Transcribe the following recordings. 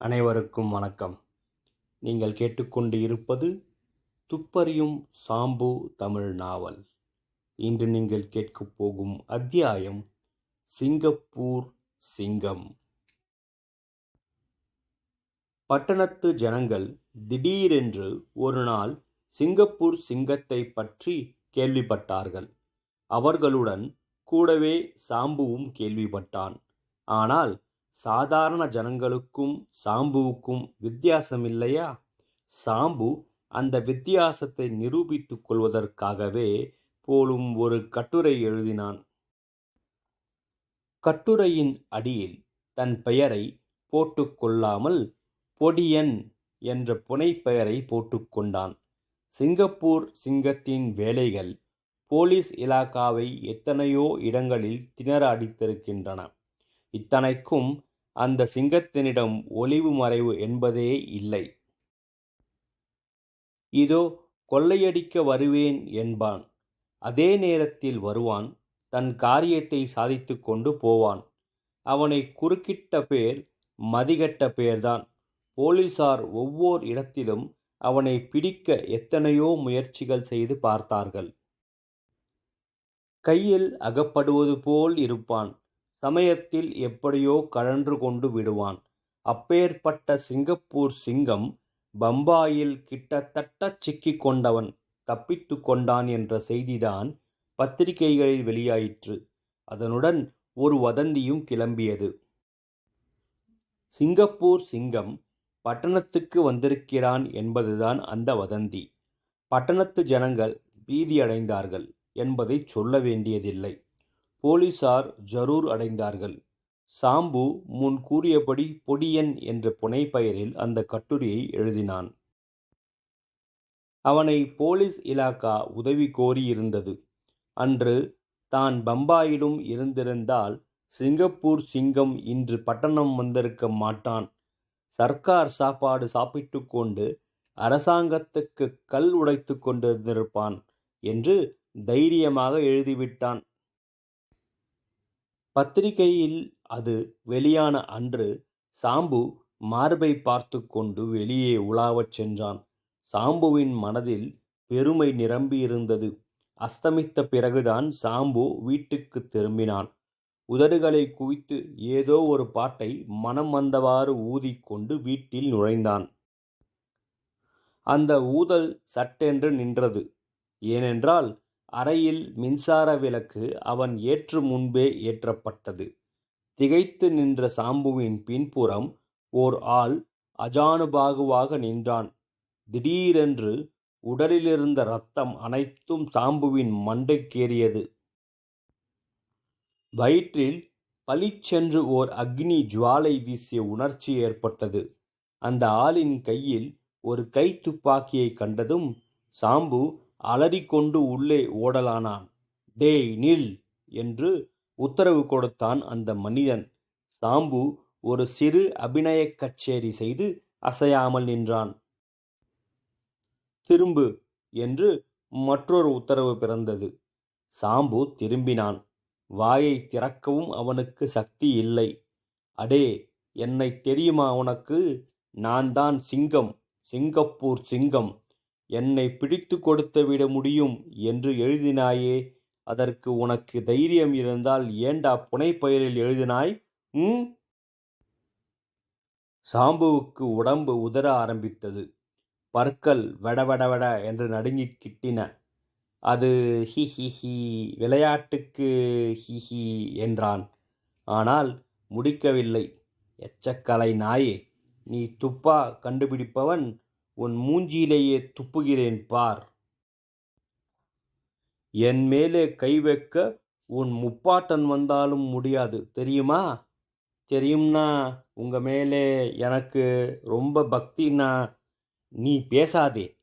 அனைவருக்கும் வணக்கம். நீங்கள் கேட்டுக்கொண்டு இருப்பது துப்பறியும் சாம்பு தமிழ் நாவல். இன்று நீங்கள் கேட்கப் போகும் அத்தியாயம் சிங்கப்பூர் சிங்கம். பட்டணத்து ஜனங்கள் திடீரென்று ஒரு நாள் சிங்கப்பூர் சிங்கத்தை பற்றி கேள்விப்பட்டார்கள். அவர்களுடன் கூடவே சாம்புவும் கேள்விப்பட்டான். ஆனால் சாதாரண ஜனங்களுக்கும் சாம்புவுக்கும் வித்தியாசம் இல்லையா சாம்பு அந்த வித்தியாசத்தை நிரூபித்துக் கொள்வதற்காகவே போலும் ஒரு கட்டுரை எழுதினான். கட்டுரையின் அடியில் தன் பெயரை போட்டுக்கொள்ளாமல் பொடியன் என்ற புனைப்பெயரை போட்டுக்கொண்டான் சிங்கப்பூர் சிங்கத்தின் வேலைகள் போலீஸ் இலாக்காவை எத்தனையோ இடங்களில் திணற அடித்திருக்கின்றன. இத்தனைக்கும் அந்த சிங்கத்தினிடம் ஒளிவு மறைவு என்பதே இல்லை. இதோ கொள்ளையடிக்க வருவேன் என்பான். அதே நேரத்தில் வருவான் தன் காரியத்தை சாதித்து கொண்டு போவான். அவனை குறுக்கிட்ட பேர் மதிகட்ட பேர்தான். போலீசார் ஒவ்வொரு இடத்திலும் அவனை பிடிக்க எத்தனையோ முயற்சிகள் செய்து பார்த்தார்கள். கையில் அகப்படுவது போல் இருப்பான். சமயத்தில் எப்படியோ கழன்று கொண்டு விடுவான். அப்பேற்பட்ட சிங்கப்பூர் சிங்கம் பம்பாயில் கிட்டத்தட்ட சிக்கிக் கொண்டவன் தப்பித்து கொண்டான் என்ற செய்திதான் பத்திரிகைகளில் வெளியாயிற்று. அதனுடன் ஒரு வதந்தியும் கிளம்பியது. சிங்கப்பூர் சிங்கம் பட்டணத்துக்கு வந்திருக்கிறான் என்பதுதான் அந்த வதந்தி. பட்டணத்து ஜனங்கள் பீதியடைந்தார்கள் என்பதை சொல்ல வேண்டியதில்லை. போலீசார் ஜரூர் அடைந்தார்கள். சாம்பு முன் கூறியபடி பொடியன் என்ற புனைப்பெயரில் அந்த கட்டுரையை எழுதினான். அவனை போலீஸ் இலாக்கா உதவி கோரியிருந்தது. அன்று தான் பம்பாயிலும் இருந்திருந்தால் சிங்கப்பூர் சிங்கம் இன்று பட்டணம் வந்திருக்க மாட்டான். சர்க்கார் சாப்பாடு சாப்பிட்டு கொண்டு அரசாங்கத்துக்கு கல் உடைத்து கொண்டிருந்திருப்பான் என்று தைரியமாக எழுதிவிட்டான். பத்திரிகையில் அது வெளியான அன்று சாம்பு மார்பை பார்த்து கொண்டு வெளியே உலாவச் சென்றான். சாம்புவின் மனதில் பெருமை நிரம்பியிருந்தது. அஸ்தமித்த பிறகுதான் சாம்பு வீட்டுக்கு திரும்பினான். உதடுகளை குவித்து ஏதோ ஒரு பாட்டை மனம் வந்தவாறு ஊதிக்கொண்டு வீட்டில் நுழைந்தான். அந்த ஊதல் சட்டென்று நின்றது. ஏனென்றால் அறையில் மின்சார விளக்கு அவன் ஏற்று முன்பே ஏற்றப்பட்டது. திகைத்து நின்ற சாம்புவின் பின்புறம் ஓர் ஆள் அஜானுபாகுவாக நின்றான். திடீரென்று உடலிலிருந்த ரத்தம் அனைத்தும் சாம்புவின் மண்டைக்கேறியது வயிற்றில் பளிச்சென்று ஓர் அக்னி ஜுவாலை வீசிய உணர்ச்சி ஏற்பட்டது. அந்த ஆளின் கையில் ஒரு கை துப்பாக்கியை கண்டதும் சாம்பு அலறிக்கொண்டு உள்ளே ஓடலானான். டேய் நில் என்று உத்தரவு கொடுத்தான் அந்த மனிதன். சாம்பு ஒரு சிறு அபிநய கச்சேரி செய்து அசையாமல் நின்றான். திரும்பு என்று மற்றொரு உத்தரவு பிறந்தது. சாம்பு திரும்பினான். வாயை திறக்கவும் அவனுக்கு சக்தி இல்லை. அடே என்னை தெரியுமா உனக்கு? நான் தான் சிங்கம். சிங்கப்பூர் சிங்கம். என்னை பிடித்து கொடுத்து விட முடியும் என்று எழுதினாயே. அதற்கு உனக்கு தைரியம் இருந்தால் ஏண்டா புனைப்பெயரில் எழுதினாய்? ம் சாம்புவுக்கு உடம்பு உதற ஆரம்பித்தது. பற்கள் வடவடவட என்று நடுங்கி கிட்டின. அது ஹி ஹி ஹி விளையாட்டுக்கு ஹி ஹி என்றான். ஆனால் முடிக்கவில்லை. எச்சக்கலை நாயே நீ துப்பா கண்டுபிடிப்பவன் உன் மூஞ்சியிலேயே துப்புகிறேன் பார். என் மேலே கை வைக்க உன் முப்பாட்டன் வந்தாலும் முடியாது. தெரியுமா? தெரியும்னா உங்க மேலே எனக்கு ரொம்ப பக்தினா நீ பேசாதே.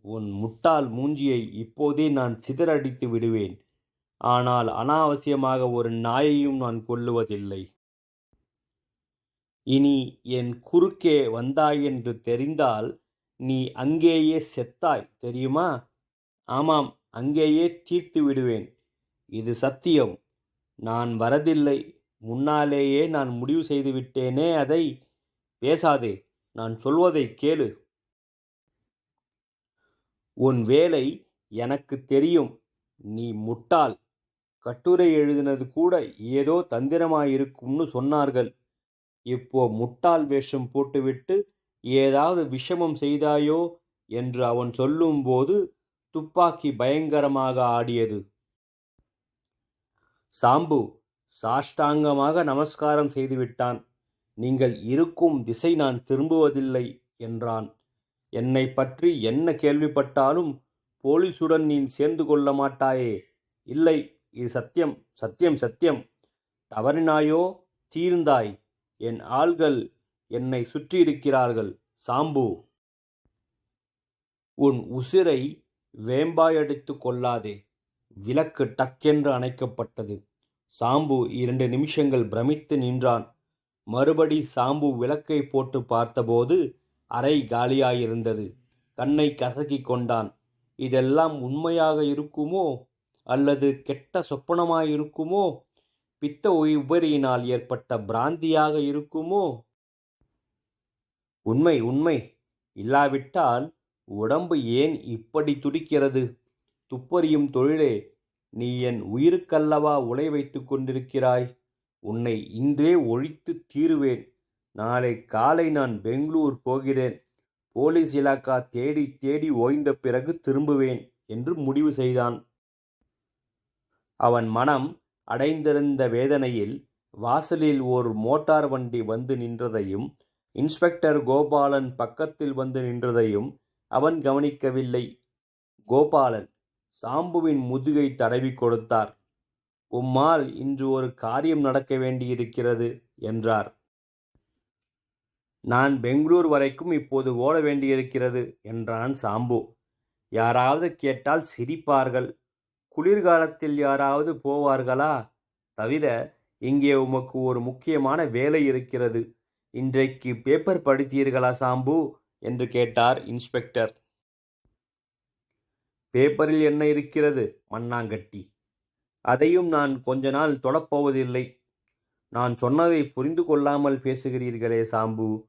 உன் முட்டாள் மூஞ்சியை இப்போதே நான் சிதறடித்து விடுவேன். ஆனால் அனாவசியமாக ஒரு நாயையும் நான் கொல்லுவதில்லை. இனி என் குறுக்கே வந்தாய் என்று தெரிந்தால் நீ அங்கேயே செத்தாய் தெரியுமா? ஆமாம் அங்கேயே தீர்த்து விடுவேன். இது சத்தியம். நான் வரதில்லை. முன்னாலேயே நான் முடிவு செய்து விட்டேனே அதை பேசாதே. நான் சொல்வதை கேளு. உன் வேலை எனக்கு தெரியும். நீ முட்டாள். கட்டுரை எழுதினது கூட ஏதோ தந்திரமாயிருக்கும்னு சொன்னார்கள். இப்போ முட்டாள் வேஷம் போட்டுவிட்டு ஏதாவது விஷமம் செய்தாயோ? என்று அவன் சொல்லும்போது துப்பாக்கி பயங்கரமாக ஆடியது. சாம்பு சாஷ்டாங்கமாக நமஸ்காரம் செய்துவிட்டான். நீங்கள் இருக்கும் திசை நான் திரும்புவதில்லை என்றான். என்னை பற்றி என்ன கேள்விப்பட்டாலும் போலீசுடன் நீ சேர்ந்து கொள்ள மாட்டாயே. இல்லை இது சத்தியம் சத்தியம் சத்தியம். தவறினாயோ? தீர்ந்தாய். என் ஆள்கள் என்னை சுற்றியிருக்கிறார்கள். சாம்பு. உன் உசிரை வேம்பாயடித்து கொள்ளாதே. விளக்கு டக்கென்று அணைக்கப்பட்டது. சாம்பு இரண்டு நிமிஷங்கள் பிரமித்து நின்றான். மறுபடி சாம்பு விளக்கை போட்டு பார்த்தபோது அறை காலியாயிருந்தது. கண்ணை கசக்கிக் கொண்டான். இதெல்லாம் உண்மையாக இருக்குமோ? அல்லது கெட்ட சொப்பனமாயிருக்குமோ? பித்த உபரியினால் ஏற்பட்ட பிராந்தியாக இருக்குமோ? உண்மை உண்மை. இல்லாவிட்டால் உடம்பு ஏன் இப்படி துடிக்கிறது? துப்பறியும் தொழிலே நீ என் உயிருக்கல்லவா உலை வைத்து கொண்டிருக்கிறாய்? உன்னை இன்றே ஒழித்து தீருவேன். நாளை காலை நான் பெங்களூர் போகிறேன். போலீஸ் இலாக்கா தேடி தேடி ஓய்ந்த பிறகு திரும்புவேன் என்று முடிவு செய்தான். அவன் மனம் அடைந்திருந்த வேதனையில் வாசலில் ஒரு மோட்டார் வண்டி வந்து நின்றதையும் இன்ஸ்பெக்டர் கோபாலன் பக்கத்தில் வந்து நின்றதையும் அவன் கவனிக்கவில்லை. கோபாலன் சாம்புவின் முதுகை தடவி கொடுத்தார். உம்மால் இன்று ஒரு காரியம் நடக்க வேண்டியிருக்கிறது என்றார். நான் பெங்களூர் வரைக்கும் இப்போது ஓட வேண்டியிருக்கிறது என்றான் சாம்பு. யாராவது கேட்டால் சிரிப்பார்கள். குளிர்காலத்தில் யாராவது போவார்களா? தவிர இங்கே உமக்கு ஒரு முக்கியமான வேலை இருக்கிறது. இன்றைக்கு பேப்பர் படித்தீர்களா சாம்பு? என்று கேட்டார் இன்ஸ்பெக்டர் பேப்பரில் என்ன இருக்கிறது? மண்ணாங்கட்டி. அதையும் நான் கொஞ்ச நாள் தொடப்போவதில்லை. நான் சொன்னதை புரிந்து கொள்ளாமல் பேசுகிறீர்களே சாம்பு.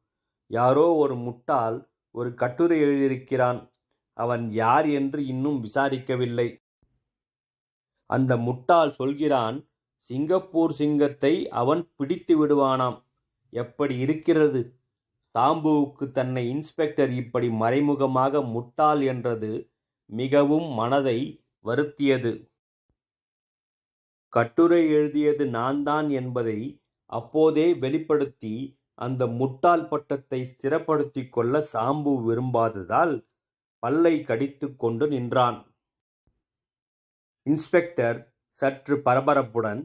யாரோ ஒரு முட்டாள் ஒரு கட்டுரை எழுதியிருக்கிறான். அவன் யார் என்று இன்னும் விசாரிக்கவில்லை. அந்த முட்டாள் சொல்கிறான் சிங்கப்பூர் சிங்கத்தை அவன் பிடித்து விடுவானாம். எப்படி இருக்கிறது? சாம்புவுக்கு தன்னை இன்ஸ்பெக்டர் இப்படி மறைமுகமாக முட்டாள் என்றது மிகவும் மனதை வருத்தியது. கட்டுரை எழுதியது நான்தான் என்பதை அப்போதே வெளிப்படுத்தி அந்த முட்டாள் பட்டத்தை ஸ்திரப்படுத்திக் கொள்ள சாம்பு விரும்பாததால் பல்லை கடித்து கொண்டு நின்றான். இன்ஸ்பெக்டர் சற்று பரபரப்புடன்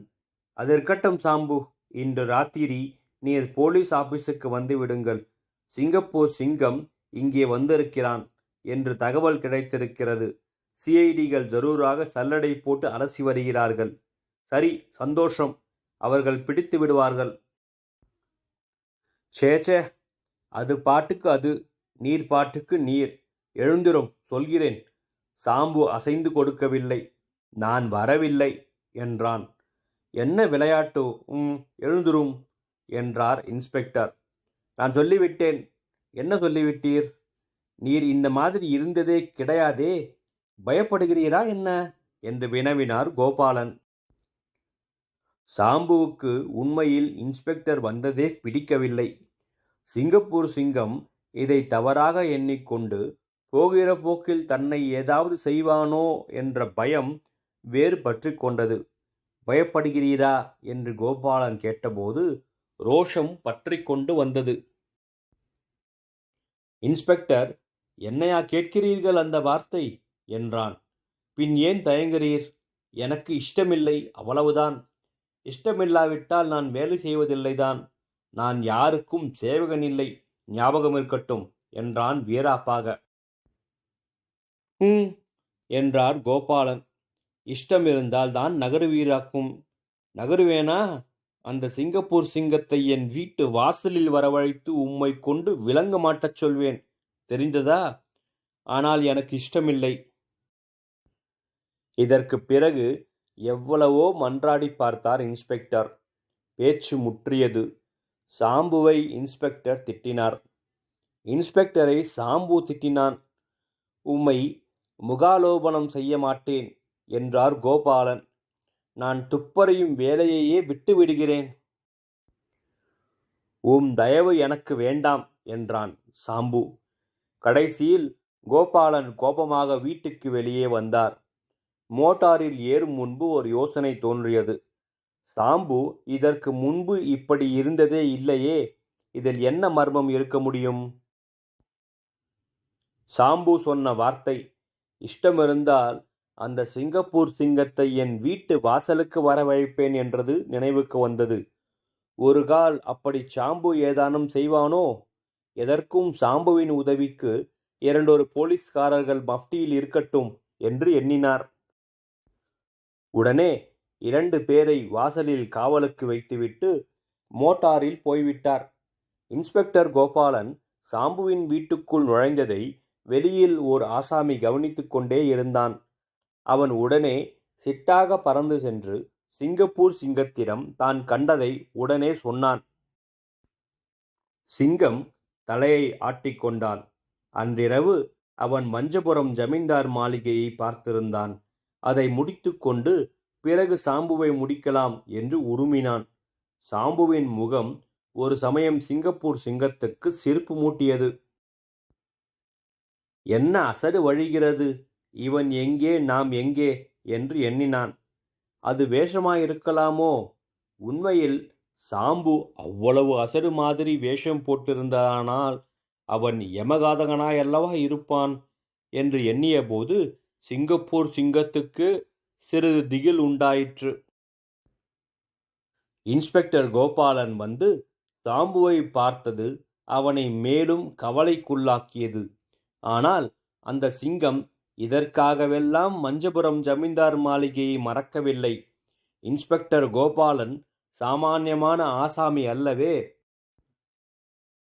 அதற்கட்டும் சாம்பு இன்று ராத்திரி நீர் போலீஸ் ஆபீஸுக்கு வந்து விடுங்கள். சிங்கப்பூர் சிங்கம் இங்கே வந்திருக்கிறான் என்று தகவல் கிடைத்திருக்கிறது. சிஐடிகள் ஜரூராக சல்லடை போட்டு அலசி வருகிறார்கள். சரி சந்தோஷம். அவர்கள் பிடித்து விடுவார்கள். சேச்சே அது பாட்டுக்கு அது. நீர் பாட்டுக்கு நீர். எழுந்திரும் சொல்கிறேன். சாம்பு அசைந்து கொடுக்கவில்லை. நான் வரவில்லை என்றான். என்ன விளையாட்டு? உம் எழுந்துரும். என்றார் இன்ஸ்பெக்டர். நான் சொல்லிவிட்டேன். என்ன சொல்லிவிட்டீர்? நீர் இந்த மாதிரி இருந்ததே கிடையாதே. பயப்படுகிறீரா என்ன? என்று வினவினார் கோபாலன். சாம்புவுக்கு உண்மையில் இன்ஸ்பெக்டர் வந்ததே பிடிக்கவில்லை. சிங்கப்பூர் சிங்கம் இதை தவறாக எண்ணிக்கொண்டு போகிற போக்கில் தன்னை ஏதாவது செய்வானோ என்ற பயம் வேறு பற்றி கொண்டது. பயப்படுகிறீரா? என்று கோபாலன் கேட்டபோது ரோஷம் பற்றி கொண்டு வந்தது. இன்ஸ்பெக்டர் என்னையா கேட்கிறீர்கள் அந்த வார்த்தை? என்றான். பின் ஏன் தயங்குறீர்? எனக்கு இஷ்டமில்லை அவ்வளவுதான். இஷ்டமில்லாவிட்டால் நான் வேலை செய்வதில்லைதான். நான் யாருக்கும் சேவகன் இல்லை ஞாபகம் இருக்கட்டும் என்றான் வீராப்பாக. ம் என்றார் கோபாலன். இஷ்டம் இருந்தால் தான் நகருவீராக்கும். நகருவேனா? அந்த சிங்கப்பூர் சிங்கத்தை என் வீட்டு வாசலில் வரவழைத்து உம்மை கொண்டு விளங்க மாட்டச் சொல்வேன். தெரிந்ததா? ஆனால் எனக்கு இஷ்டமில்லை. இதற்கு பிறகு எவ்வளவோ மன்றாடி பார்த்தார் இன்ஸ்பெக்டர். பேச்சு முற்றியது. சாம்புவை இன்ஸ்பெக்டர் திட்டினார். இன்ஸ்பெக்டரை சாம்பு திட்டினான். உம்மை முகாலோபனம் செய்ய மாட்டேன் என்றார் கோபாலன். நான் துப்பறியும் வேலையையே விட்டு விடுகிறேன் உம் தயவு எனக்கு வேண்டாம் என்றான் சாம்பு. கடைசியில் கோபாலன் கோபமாக வீட்டுக்கு வெளியே வந்தார். மோட்டாரில் ஏறும் முன்பு ஒரு யோசனை தோன்றியது. சாம்பு இதற்கு முன்பு இப்படி இருந்ததே இல்லையே இதில் என்ன மர்மம் இருக்க முடியும்? சாம்பு சொன்ன வார்த்தை இஷ்டமிருந்தால் அந்த சிங்கப்பூர் சிங்கத்தை என் வீட்டு வாசலுக்கு வரவழைப்பேன் என்றது நினைவுக்கு வந்தது. ஒரு கால் அப்படி சாம்பு ஏதானும் செய்வானோ? எதற்கும் சாம்புவின் உதவிக்கு இரண்டொரு போலீஸ்காரர்கள் மஃப்டியில் இருக்கட்டும் என்று எண்ணினார். உடனே இரண்டு பேரை வாசலில் காவலுக்கு வைத்துவிட்டு மோட்டாரில் போய்விட்டார். இன்ஸ்பெக்டர் கோபாலன் சாம்புவின் வீட்டுக்குள் நுழைந்ததை வெளியில் ஓர் ஆசாமி கவனித்துக் கொண்டே இருந்தான். அவன் உடனே சிட்டாக பறந்து சென்று சிங்கப்பூர் சிங்கத்திடம் தான் கண்டதை உடனே சொன்னான். சிங்கம் தலையை ஆட்டிக்கொண்டான் அன்றிரவு அவன் மஞ்சபுரம் ஜமீன்தார் மாளிகையை பார்த்திருந்தான். அதை முடித்துக்கொண்டு பிறகு சாம்புவை முடிக்கலாம் என்று உருமினான். சாம்புவின் முகம் ஒரு சமயம் சிங்கப்பூர் சிங்கத்துக்கு சிரிப்பு மூட்டியது. என்ன அசடு வழிகிறது? இவன் எங்கே நாம் எங்கே? என்று எண்ணினான். அது வேஷமாயிருக்கலாமோ? உண்மையில் சாம்பு அவ்வளவு அசடு மாதிரி வேஷம் போட்டிருந்தானால் அவன் யமகாதகனாயல்லவா இருப்பான்? என்று எண்ணியபோது சிங்கப்பூர் சிங்கத்துக்கு சிறிது திகில் உண்டாயிற்று. இன்ஸ்பெக்டர் கோபாலன் வந்து சாம்புவை பார்த்தது அவனை மேலும் கவலைக்குள்ளாக்கியது. ஆனால் அந்த சிங்கம் இதற்காகவெல்லாம் மஞ்சபுரம் ஜமீன்தார் மாளிகையை மறக்கவில்லை. இன்ஸ்பெக்டர் கோபாலன் சாமானியமான ஆசாமி அல்லவே.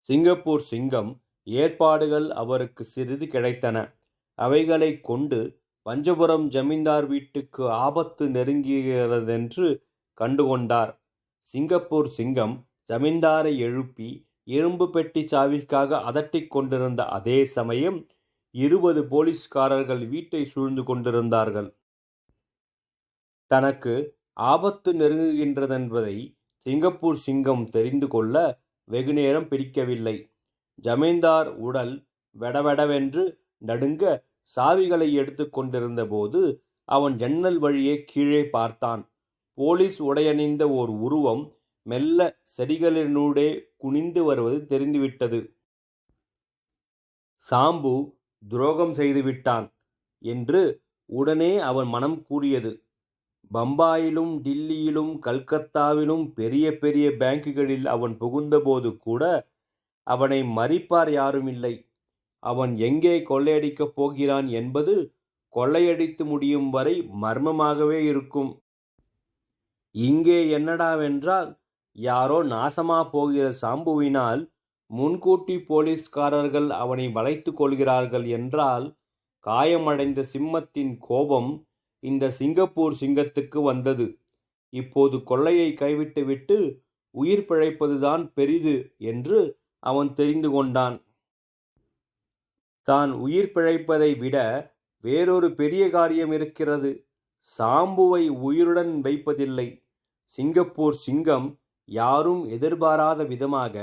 சிங்கப்பூர் சிங்கம் ஏற்பாடுகள் அவருக்கு சிறிது கிடைத்தன. அவைகளை கொண்டு பஞ்சபுரம் ஜமீன்தார் வீட்டுக்கு ஆபத்து நெருங்குகிறதென்று கண்டுகொண்டார். சிங்கப்பூர் சிங்கம் ஜமீன்தாரை எழுப்பி இரும்பு பெட்டி சாவிக்காக அதட்டிக் கொண்டிருந்த அதே சமயம் இருபது போலீஸ்காரர்கள் வீட்டை சூழ்ந்து கொண்டிருந்தார்கள். தனக்கு ஆபத்து நெருங்குகின்றதென்பதை சிங்கப்பூர் சிங்கம் தெரிந்து கொள்ள வெகுநேரம் பிடிக்கவில்லை. ஜமீன்தார் உடல் வெடவெடவென்று நடுங்க சாவிகளை எடுத்து கொண்டிருந்தபோது அவன் ஜன்னல் வழியே கீழே பார்த்தான். போலீஸ் உடையணிந்த ஓர் உருவம் மெல்ல செடிகளினூடே குனிந்து வருவது தெரிந்துவிட்டது. சாம்பு துரோகம் செய்துவிட்டான் என்று உடனே அவன் மனம் கூறியது. பம்பாயிலும் டில்லியிலும் கல்கத்தாவிலும் பெரிய பெரிய பேங்குகளில் அவன் புகுந்தபோது கூட அவனை மறிப்பார் யாரும் இல்லை அவன் எங்கே கொள்ளையடிக்கப் போகிறான் என்பது கொள்ளையடித்து முடியும் வரை மர்மமாகவே இருக்கும். இங்கே என்னடாவென்றால் யாரோ நாசமா போகிற சாம்புவினால் முன்கூட்டி போலீஸ்காரர்கள் அவனை வளைத்து கொள்கிறார்கள் என்றால் காயமடைந்த சிம்மத்தின் கோபம் இந்த சிங்கப்பூர் சிங்கத்துக்கு வந்தது. இப்போது கொள்ளையை கைவிட்டுவிட்டு உயிர் பிழைப்பதுதான் பெரிது என்று அவன் தெரிந்து கொண்டான். தான் உயிர் பிழைப்பதை விட வேறொரு பெரிய காரியம் இருக்கிறது. சாம்புவை உயிருடன் வைப்பதில்லை. சிங்கப்பூர் சிங்கம் யாரும் எதிர்பாராத விதமாக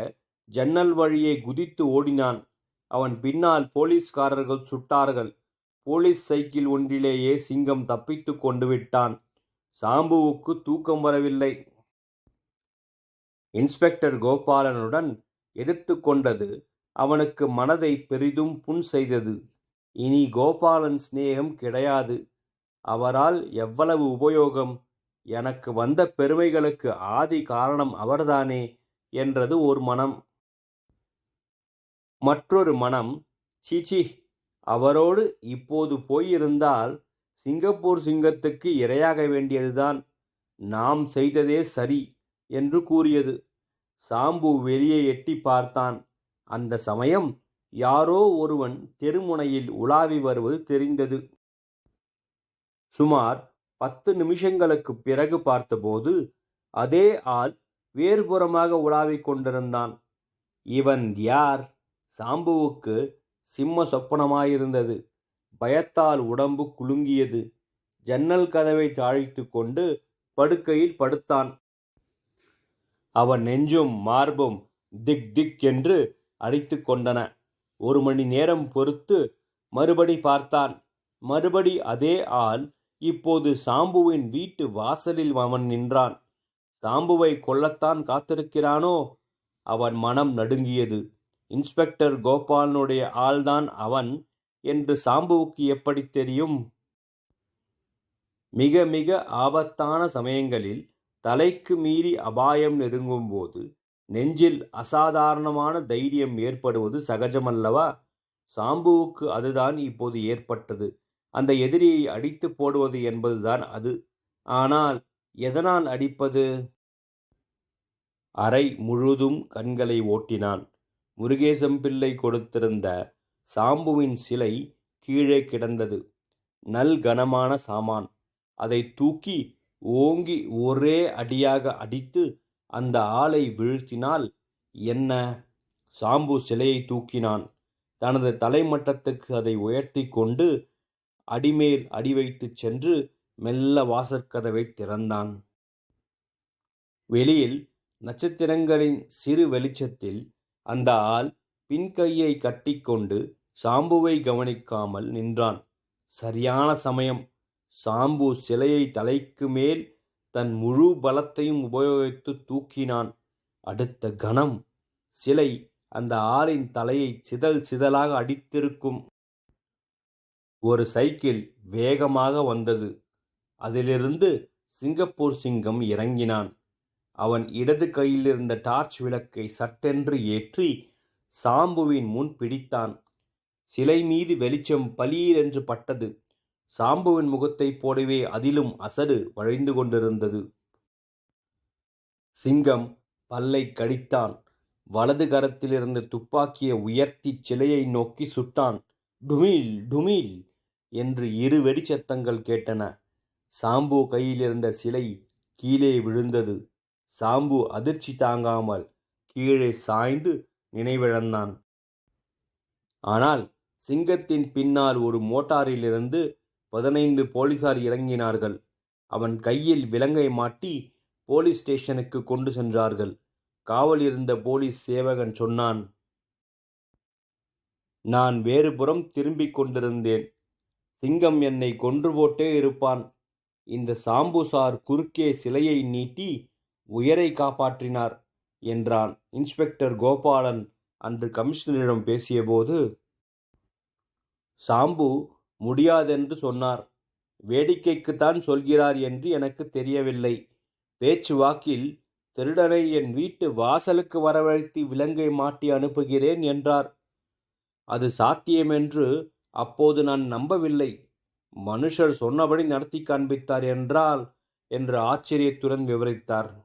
ஜன்னல் வழியே குதித்து ஓடினான். அவன் பின்னால் போலீஸ்காரர்கள் சுட்டார்கள். போலீஸ் சைக்கிள் ஒன்றிலேயே சிங்கம் தப்பித்து கொண்டு விட்டான். சாம்புவுக்கு தூக்கம் வரவில்லை. இன்ஸ்பெக்டர் கோபாலனுடன் எதிர்த்து கொண்டது அவனுக்கு மனதை பெரிதும் புண் செய்தது. இனி கோபாலன் சிநேகம் கிடையாது. அவரால் எவ்வளவு உபயோகம்? எனக்கு வந்த பெருமைகளுக்கு ஆதி காரணம் அவர்தானே? என்றது ஒரு மனம். மற்றொரு மனம் சீச்சி அவரோடு இப்போது போயிருந்தால் சிங்கப்பூர் சிங்கத்துக்கு இரையாக வேண்டியதுதான். நாம் செய்ததே சரி என்று கூறியது. சாம்பு வெளியே எட்டி பார்த்தான். அந்த சமயம் யாரோ ஒருவன் தெருமுனையில் உலாவி வருவது தெரிந்தது. சுமார் பத்து நிமிஷங்களுக்கு பிறகு பார்த்தபோது அதே ஆள் வேறுபுறமாக உலாவிக் கொண்டிருந்தான். இவன் யார்? சாம்புவுக்கு சிம்ம சொப்பனமாயிருந்தது. பயத்தால் உடம்பு குலுங்கியது. ஜன்னல் கதவை தாழித்து கொண்டு படுக்கையில் படுத்தான். அவன் நெஞ்சும் மார்பும் திக் திக் என்று அடித்து கொண்டன. ஒரு மணி நேரம் பொறுத்து மறுபடி பார்த்தான். மறுபடி அதே ஆள் இப்போது சாம்புவின் வீட்டு வாசலில் அவன் நின்றான். சாம்புவை கொல்லத்தான் காத்திருக்கிறானோ? அவன் மனம் நடுங்கியது. இன்ஸ்பெக்டர் கோபாலனுடைய ஆள்தான் அவன் என்று சாம்புவுக்கு எப்படி தெரியும்? மிக மிக ஆபத்தான சமயங்களில் தலைக்கு மீறி அபாயம் நெருங்கும்போது நெஞ்சில் அசாதாரணமான தைரியம் ஏற்படுவது சகஜமல்லவா? சாம்புவுக்கு அதுதான் இப்போது ஏற்பட்டது. அந்த எதிரியை அடித்து போடுவது என்பதுதான் அது. ஆனால் எதனால் அடிப்பது? அறை முழுதும் கண்களை ஓட்டினான். முருகேசம் பிள்ளை கொடுத்திருந்த சாம்புவின் சிலை கீழே கிடந்தது. நல் கனமான சாமான். அதை தூக்கி ஓங்கி ஒரே அடியாக அடித்து அந்த ஆளை வீழ்த்தினால் என்ன? சாம்பு சிலையை தூக்கினான். தனது தலைமட்டத்துக்கு அதை உயர்த்தி கொண்டு அடிமேல் அடி வைத்துச் சென்று மெல்ல வாசற்கதவை திறந்தான். வெளியில் நட்சத்திரங்களின் சிறு வெளிச்சத்தில் அந்த ஆள் பின்கையை கட்டிக்கொண்டு சாம்புவை கவனிக்காமல் நின்றான். சரியான சமயம் சாம்பு சிலையை தலைக்கு மேல் தன் முழு பலத்தையும் உபயோகித்து தூக்கினான். அடுத்த கணம் சிலை அந்த ஆளின் தலையை சிதல் சிதலாக அடித்திருக்கும் ஒரு சைக்கிள் வேகமாக வந்தது. அதிலிருந்து சிங்கப்பூர் சிங்கம் இறங்கினான். அவன் இடது கையில் இருந்த டார்ச் விளக்கை சட்டென்று ஏற்றி சாம்புவின் முன் பிடித்தான். சிலை மீது வெளிச்சம் பலீரென்று பட்டது. சாம்புவின் முகத்தைப் போலவே அதிலும் அசடு வழிந்து கொண்டிருந்தது. சிங்கம் பல்லை கடித்தான். வலது கரத்திலிருந்து துப்பாக்கியை உயர்த்தி சிலையை நோக்கி சுட்டான். டுமில் டுமில் என்று இரு வெடிச்சத்தங்கள் கேட்டன. சாம்பு கையிலிருந்த சிலை கீழே விழுந்தது. சாம்பு அதிர்ச்சி தாங்காமல் கீழே சாய்ந்து நினைவிழந்தான். ஆனால் சிங்கத்தின் பின்னால் ஒரு மோட்டாரிலிருந்து பதினைந்து போலீசார் இறங்கினார்கள். அவன் கையில் விலங்கை மாட்டி போலீஸ் ஸ்டேஷனுக்கு கொண்டு சென்றார்கள். காவல் இருந்த போலீஸ் சேவகன் சொன்னான் நான் வேறுபுறம் திரும்பிக் கொண்டிருந்தேன். சிங்கம் என்னை கொன்று போட்டே இருப்பான். இந்த சாம்பு சார் குறுக்கே சிலையை நீட்டி உயரை காப்பாற்றினார் என்றான். இன்ஸ்பெக்டர் கோபாலன் அன்று கமிஷனரிடம் பேசியபோது சாம்பு முடியாதென்று சொன்னார். வேடிக்கைக்குத்தான் சொல்கிறார் என்று எனக்கு தெரியவில்லை. பேச்சு வாக்கில் திருடனை என் வீட்டு வாசலுக்கு வரவழைத்து விலங்கை மாட்டி அனுப்புகிறேன் என்றார். அது சாத்தியமென்று அப்போது நான் நம்பவில்லை. மனுஷர் சொன்னபடி நடத்தி காண்பித்தார் என்றால் என்று ஆச்சரியத்துடன் விவரித்தார்.